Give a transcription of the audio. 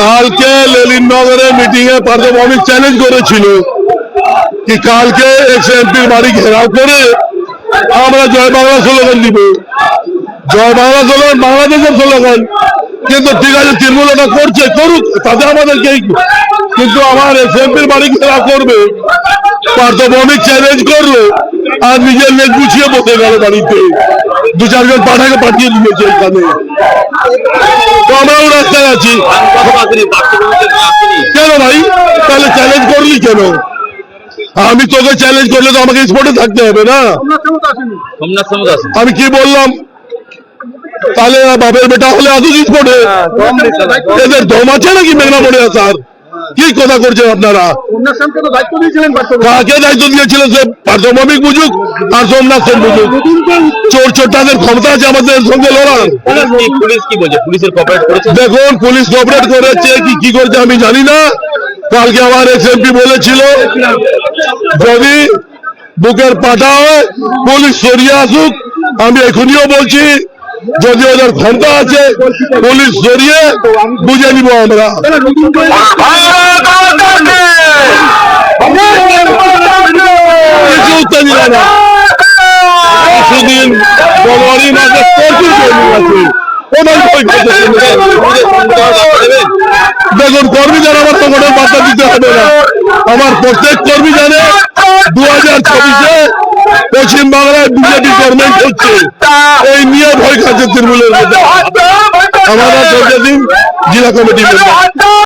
কালকে লেলিন লেলিনগরে মিটিং এ পার্থভৌমিক চ্যালেঞ্জ করেছিল কি কালকে এক্স এমপির বাড়ি ঘেরাও করে আমরা জয় বাংলা স্লোগান দিব। জয় বাংলা স্লোগান বাংলাদেশের স্লোগান কিন্তু ঠিক আছে, তৃণমূল ওটা করছে, করুক, তাতে আমাদেরকে কিন্তু আমার এক্স এমপির বাড়ি ঘেরাও করবে। পার্থভৌমিক চ্যালেঞ্জ করল, আর নিজের লেগ গুছিয়ে বসে গেল বাড়িতে। দু চারজন পাঠাকে পাঠিয়ে দিয়েছে এখানে। তো আমরাও রাস্তায় আছি। কেন ভাই? তাহলে চ্যালেঞ্জ করলি কেন? আমি তোকে চ্যালেঞ্জ করলে তো আমাকে স্পটে থাকতে হবে না। আমি কি বললাম? তাহলে বাপের বেটা হলে আসুক স্পটে এদের দম আছে নাকি মেঘনাপুরে আসার কি কথা করছেন আপনারা? কাকে দায়িত্ব দিয়েছিলেন সে? পার্থভৌমিক বুঝুক আর সোমনাথ সেন বুঝুক। চোর চোরটাদের ক্ষমতা আছে আমাদের সঙ্গে লড়ার। পুলিশ কি পুলিশ কি বলছে? পুলিশের কপারেট করেছে? দেখুন পুলিশ কোঅপারেট করেছে কি কি করছে আমি জানি না। কালকে আমার এক্স এমপি বলেছিল যদি বুকের পাটা হয় পুলিশ সরিয়ে আসুক আমি এখনিও বলছি যদি ওদের ক্ষমতা আছে পুলিশ সরিয়ে বুঝে নিব আমরা। উত্তর দিল না কিছুদিন জানুয়ারি মাসে প্রচুর আছে। করতে দেখুন কর্মী যারা আমার কোনো বার্তা দিতে হবে না। আমার প্রত্যেক কর্মী জানে দু হাজার চব্বিশে পশ্চিম বাংলায় বিজেপি গভর্নমেন্ট হচ্ছে। এই নিয়ে ভয় খাচ্ছে তৃণমূলের মধ্যে। আমাদের দিন জেলা কমিটি